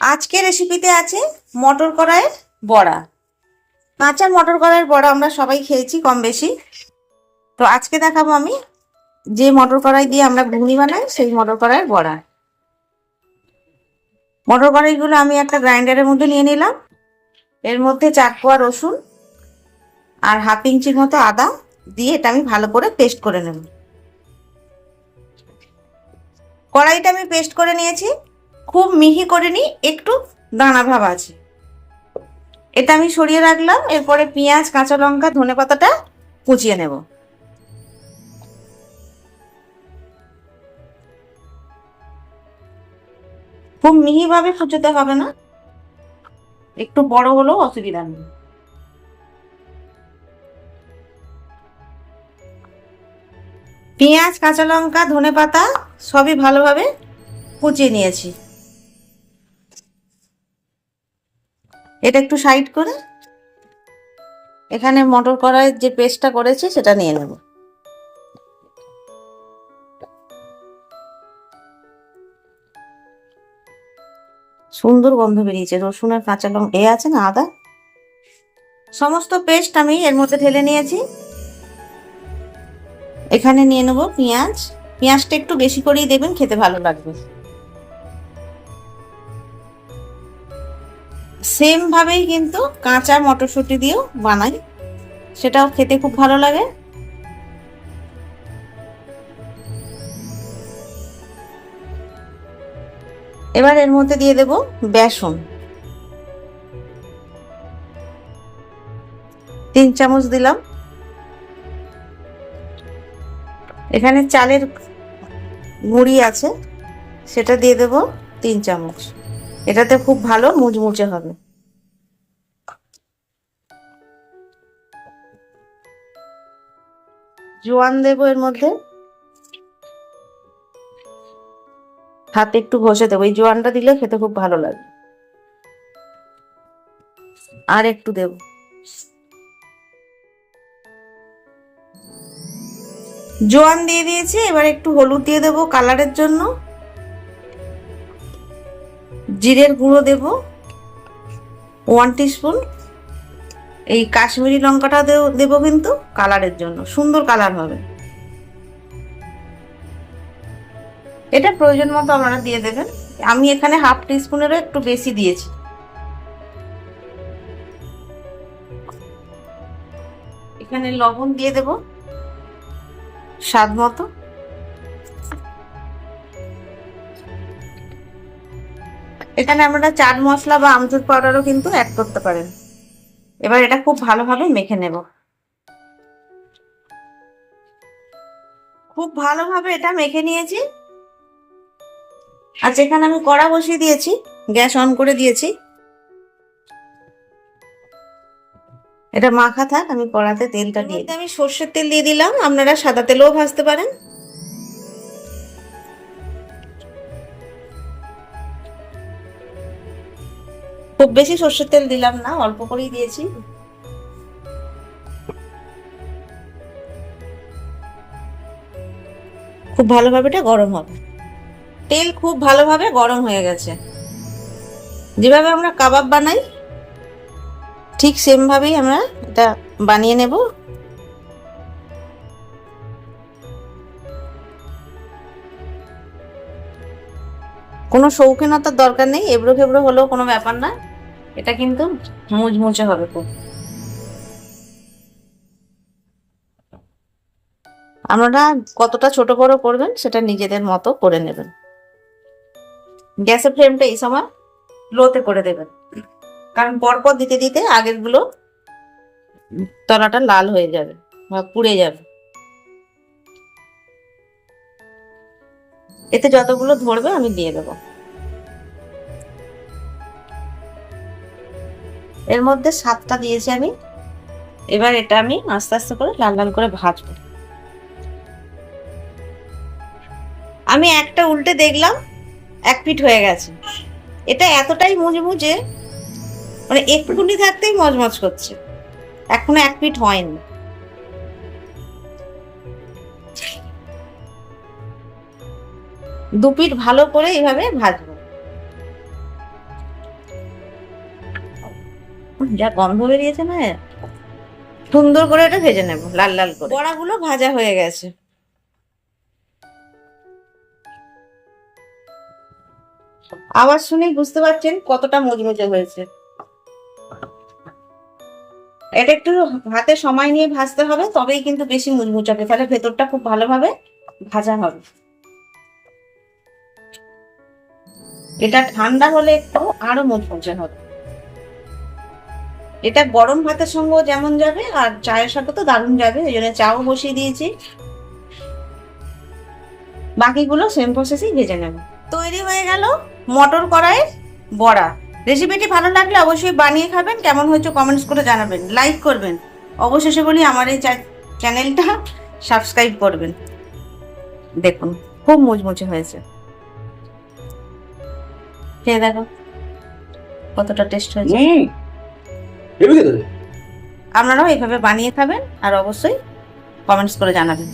আজকে রেসিপিতে আছে মটর কড়াইয়ের বড়া। কাঁচা মটর কড়াইয়ের বড়া আমরা সবাই খেয়েছি কম বেশি। তো আজকে দেখাবো আমি যে মটর কড়াই দিয়ে আমরা ঘুগনি বানাই, সেই মটর কড়াইয়ের বড়া। মটর কড়াইগুলো আমি একটা গ্রাইন্ডারের মধ্যে নিয়ে নিলাম। এর মধ্যে চার কোয়া রসুন আর হাফ ইঞ্চির মতো আদা দিয়ে এটা আমি ভালো করে পেস্ট করে নেব। কড়াইটা আমি পেস্ট করে নিয়েছি। খুব মিহি করে নিই, একটু দানা ভাব আছে। এটা আমি সরিয়ে রাখলাম, এরপরে পেঁয়াজ, কাঁচা লঙ্কা, ধনে পাতাটা কুচিয়ে নেব। খুব মিহিভাবে কুচোতে হবে না, একটু বড় হলেও অসুবিধা নেই। পেঁয়াজ, কাঁচা লঙ্কা, ধনে পাতা সবই ভালোভাবে কুচিয়ে নিয়েছি। এটা একটু সাইড করে। এখানে মটর কড়াইয়ের যে পেস্টটা করেছি, সেটা নিয়ে নেব। সুন্দর গন্ধ বেরিয়েছে রসুন আর কাঁচা লঙ্কা এ আছে না আদা? সমস্ত পেস্ট আমি এর মধ্যে ঢেলে নিয়েছি। এখানে নিয়ে নেব পেঁয়াজ। পেঁয়াজটা একটু বেশি করেই দেবেন, খেতে ভালো লাগবে। সেম ভাবেই কিন্তু কাঁচা মটরশুঁটি দিয়েও বানাই। সেটাও খেতে খুব ভালো লাগে। এবার এর মধ্যে দিয়ে দেব বেসন। তিন চামচ দিলাম। এখানে চালের গুঁড়ি আছে, সেটা দিয়ে দেব তিন চামচ। এটাতে খুব ভালো মুচমুচে হবে। জোয়ান দেব এর মধ্যে। হাতে একটু ঘষে দেবো। এই জোয়ানটা দিলে খেতে খুব ভালো লাগে। আর একটু দেব। জোয়ান দিয়ে দিয়েছি, এবার একটু হলুদ দিয়ে দেবো কালারের জন্য। জিরের গুঁড়ো দেব ওয়ান টিস্পুন এই কাশ্মীরি লঙ্কাটা দেবো কিন্তু কালারের জন্য, সুন্দর কালার হবে। এটা প্রয়োজন মতো আপনারা দিয়ে দেবেন। আমি এখানে হাফ টিস্পুনেরও একটু বেশি দিয়েছি। এখানে লবণ দিয়ে দেব, স্বাদ মতো। এখানে আমরা চাট মশলা বা আমচুর পাউডারও কিন্তু অ্যাড করতে পারেন। এবার এটা খুব ভালোভাবে মেখে নেব। খুব ভালোভাবে এটা মেখে নিয়েছি। আচ্ছা এখানে আমি কড়া বসিয়ে দিয়েছি। গ্যাস অন করে দিয়েছি। এটা মাখা থাক আমি কড়াতে তেলটা দিয়ে আমি সর্ষের তেল দিয়ে দিলাম। আপনারা সাদা তেলেও ভাজতে পারেন। খুব বেশি সর্ষের তেল দিলাম না, অল্প করেই দিয়েছি। খুব ভালোভাবে এটা গরম হবে। তেল খুব ভালোভাবে গরম হয়ে গেছে। যেভাবে আমরা কাবাব বানাই, ঠিক সেম ভাবেই আমরা এটা বানিয়ে নেব। কোনো শৌখিনতার দরকার নেই, এবড়ো খেবড়ো হলেও কোনো ব্যাপার না। এটা কিন্তু মুচমুচে হবে খুব। আপনারা কতটা ছোট বড় করবেন সেটা নিজেদের মতো করে নেবেন। গ্যাসের ফ্লেমটা এই সময় লোতে করে দেবেন। কারণ পরপর দিতে দিতে আগেরগুলো তলাটা লাল হয়ে যাবে বা পুড়ে যাবে। এতে যতগুলো ধরবে আমি দিয়ে দেবো। এর মধ্যে সাতটা দিয়েছি আমি। এবার এটা আমি আস্তে আস্তে করে লাল লাল করে ভাজবো। আমি একটা উল্টে দেখলাম, এক ফিট হয়ে গেছে। এটা এতটাই মুজমুজে মানে একটুকুনি থাকতেই মজমজ করছে। এখনও এক ফিট হয়নি। দু পিঠ ভালো করে এইভাবে ভাজবো। যা গন্ধ বেরিয়েছে না, সুন্দর করে এটা ভেজে নেব, লাল লাল করে। বড়াগুলো ভাজা হয়ে গেছে। আওয়াজ শুনেই বুঝতে পারছেন কতটা মজমজে হয়েছে। এটা একটু হাতে সময় নিয়ে ভাজতে হবে, তবেই কিন্তু বেশি মুচমুচাবে তাহলে ভেতরটা খুব ভালোভাবে ভাজা হবে। এটা ঠান্ডা হলে একটু আরও মুচমুচে হবে। এটা গরম ভাতের সঙ্গেও যেমন যাবে, আর চায়ের সাথে তো দারুণ যাবে ওই জন্য চাও বসিয়ে দিয়েছি। বাকিগুলো সেম প্রসেসেই ভেজে নেব। তৈরি হয়ে গেল মটর কড়াইয়ের বড়া। রেসিপিটি ভালো লাগলে অবশ্যই বানিয়ে খাবেন, কেমন হয়েছে কমেন্টস করে জানাবেন লাইক করবেন। অবশেষে বলি আমার এই চ্যানেলটা সাবস্ক্রাইব করবেন। দেখুন, খুব মুচমুচে হয়েছে। খেয়ে দেখো কতটা টেস্ট হয়েছে। আপনারাও এইভাবে বানিয়ে খাবেন আর অবশ্যই কমেন্টস করে জানাবেন।